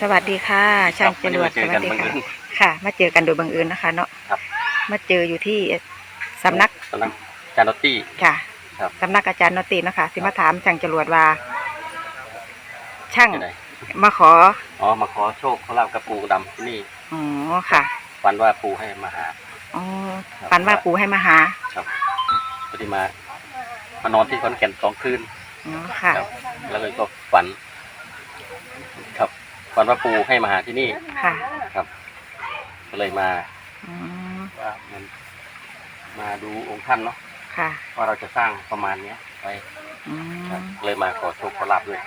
สวัสดีค่ะ ช่างจรวดคสบวัสดีวันนี้ค่ะมาเจอกันบังเอิญค่ะ มาเจอกันโดยบังเอิญนะคะ เนาะครับ มาเจออยู่ที่สำนักกำลังจานอตตี้ค่ะครับสำนักอาจารย์นตีนะคะที่มาถามช่างจรวดว่า ช่างที่ไหนมาขออ๋อมาขอโชคขอลาบกับปูดำที่นี่อ๋อค่ะฝันว่าปูให้มาหาอ๋อครับฝันว่าปู่ให้มาหา ครับพอดีมามานอนที่ขอนแก่นสองคืนอ๋อค่ะครับแล้วก็ฝัน ครับ ฝันว่าปูให้มาหาที่นี่ค่ะครับ ก็เลยมาอืมว่ามันมาดูองค์ท่านเนาะค่ะว่าเราจะสร้างประมาณเนี้ยไปอืครับมเลยมาขอโชคขอลาบด้วย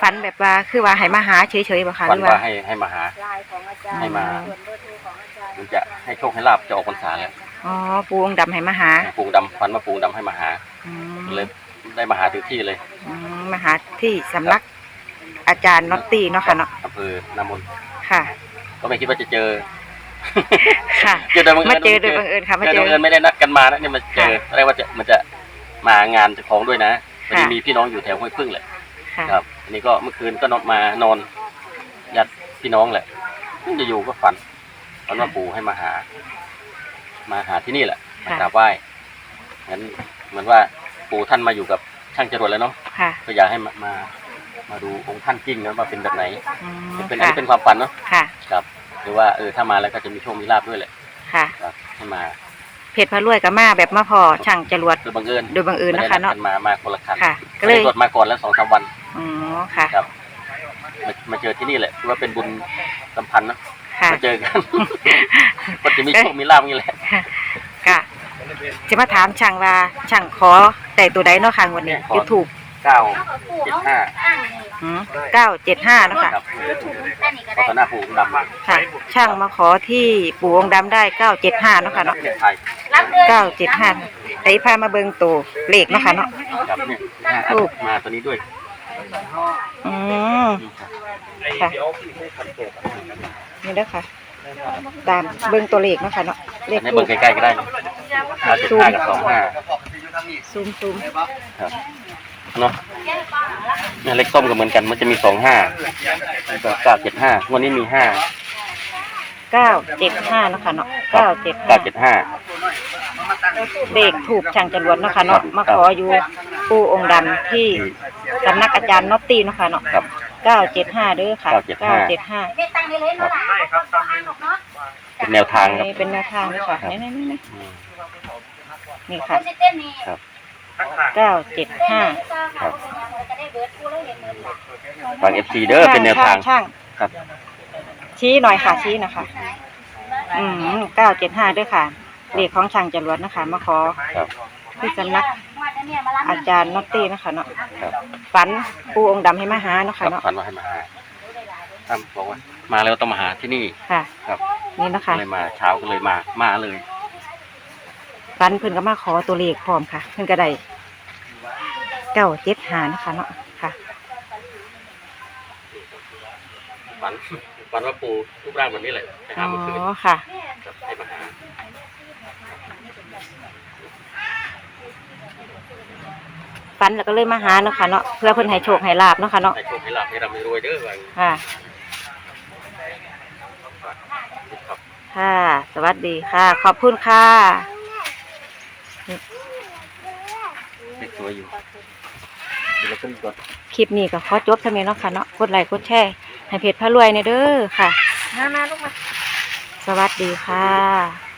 ฝันแบบว่าคือว่าให้มาหาเฉยๆบ่คะหฝันรือว่าว่า ให้ให้มาหา ลายของอาจารย์ให้มา ส่วนเบอร์โทรของอาจารย์มันจะให้โชคให้ลาบจะออกพรรษาแล้วอ๋อปู่องค์ดำให้มาหาปูดำฝันว่าปูดำให้มาหา อืมเลยได้มาหาถึงที่เลย อืมมาหาที่สำนัก อาจารย์นอตตี้เนาะค่ะเนาะอำเภอนามนค่ะ ก็ไม่คิดว่าจะเจอค่ะเจอโดยบังเอิมาญเจอโดยบังเอิญค่ะมาเจอเจโดยอบังเอิญไม่ได้นัดกันมานะเนี่ยมาเจอค่ะแรกว่าจะมันจะมางานเจ้าของด้วยนะพอดีค่ะมีพี่น้องอยู่แถวห้วยพึ่งแหละค่ะครับอันนี้ก็เมื่อคืนก็นอนมานอนญาติพี่น้องแหละเพิ่งจะอยู่ก็ฝันฝันว่าปู่ให้มาหา มาหาที่นี่แหละมากราบไหว้งั้นเหมือนว่าปู่ท่านมาอยู่กับช่างจรวดแล้วเนาะค่ะก็อยากให้มา มามาดูองค์ท่านจริงนะว่าเป็นแบบไหน อืมเป็นอันค่ะนี้เป็นความฝันเนาะค่ะ ครับหรือว่าเออถ้ามาแล้วก็จะมีโชคมีลาบด้วยแหละค่ะ ครับให้มาเพจพระรวยกับมาแบบมาพอช่างจรวดคือบังเอิญโดยบังเอิญไม่นะได้คะนัดเนาะ กันมามาคนละคันค่ะ ก็ก็เลเลยยตรวจมาก่อนแล้วสองสามวันอ๋อ ค่ะ ครับมามาเจอที่นี่แหละถือว่าเป็นบุญสัมพันธ์เนอะค่ะ มาเจอกันมันจะมีโชคมีลาบอย่างนี้แหละค่ะจะมาถามช่างว่าช่างขอแต่ตัวใดเนาะค่ะงวันนี้ขอยูทูบ เก้าเจ็ดห้าอ้างนี่เก้าเจ็ดห้าเนาะค่ะครับอันนี้ก็ขอได้ต่อหน้าปู่องค์ดำค่ะ ช่างมาขอที่ปู่องค์ดำได้เก้าเจ็ดห้าเนาะค่ะเนาะเนี่ยไทยรับเดือนเก้าเจ็ดห้าแต่พามาเบิ่งตัวเลขเนาะค่ะเนาะ ครับเนี่ยห้าถูกมาตัวนี้ด้วยอืมนี่ครับค่ะ นี่เด้อค่ะ ตามเบิ่งตัวเลขเนาะค่ะเนาะ เลขอันนี้ทูเบิ่บงใกล้ๆก็ได้ห้าเจ็ดห้ากับสองห้าซูมซูม ครับ เนาะเนี่ยเล็กส้มก็เหมือนกันมันจะมีสองห้าแล้วก็เก้าเจ็ดห้าวันนี้มีห้าเก้าเจ็ดห้าเนาะค่ะเนาะเก้าเจ็ดห้าเก้าเจ็ดห้าเลขถูกช่างจรวดเนาะค่ะเนาะครับมาขออยู่ปู่องค์ดำที่สำนักอาจารย์นอตตี้เนาะค่ะเนาะครับเก้าเจ็ดห้าเด้อค่ะ975เก้าเจ็ดห้าไม่ตั้งได้เลยเนาะล่ะต้องอ้างหรอกเนาะเป็นแนวทางครับเป็นแนวทางเลยค่ะครับนี่นี่นี่อืมนี่คค่ะนสิ เต้นนี่ครับเก้าเจ็ดเต้นห้าเลยจ้าค่ะจะได้เบิร์ดกูแล้วเห็นเบิร์ดล่ะฟังเอฟซีเด้อเป็นแนวทาง ช่างครับ ชี้หน่อยค่ะ ชี้นะคะ อืมเก้าเจ็ดห้าด้วยค่ะเลขของช่างจรวดนะคะ มาขอครับ ที่สำนักอาจารย์นอตตี้นะคะเนาะครับฝันปู่องค์ดำให้มาหาเนาะครัค่ะบเนาะฝันว่าให้มาหาท่านบอกว่า มาแล้วต้องมาหาที่นี่ค่ะ ครับ นี่นะคะก็เลยมาเช้าก็เลยมา มาเลย ฝันเพิ่นก็มาขอตัวเลขพร้อมค่ะ เพิ่นก็ได้เก้าเจ็ดหานะคะเนาะค่ะฝันฝันว่าปูรูปร่างแบบนี้แหละไปอ๋หาเมื่อคืนอค่ะ ครับให้มาหาฝันแล้วก็เลยมาหาเนาะค่ะเนาะเพื่อเพิ่นให้โชคให้ลาบเนาะค่ะเนาะให้โชคให้ลาภให้ร่ำให้รวยเด้อว่าอย่างนี้ค่ะ ครับ ค่ะ สวัสดีค่ะ ขอบคุณค่ะ เลขส วยอยู่เดี๋ยวเราขึ้นก่อนคลิปนี้ก็ขอจบเท่านี้เนาะค่ะเนาะกดไลค์กดแชร์ให้เพจพระรวยในเด้อค่ะ มามาลูกมา สวัสดีค่ะ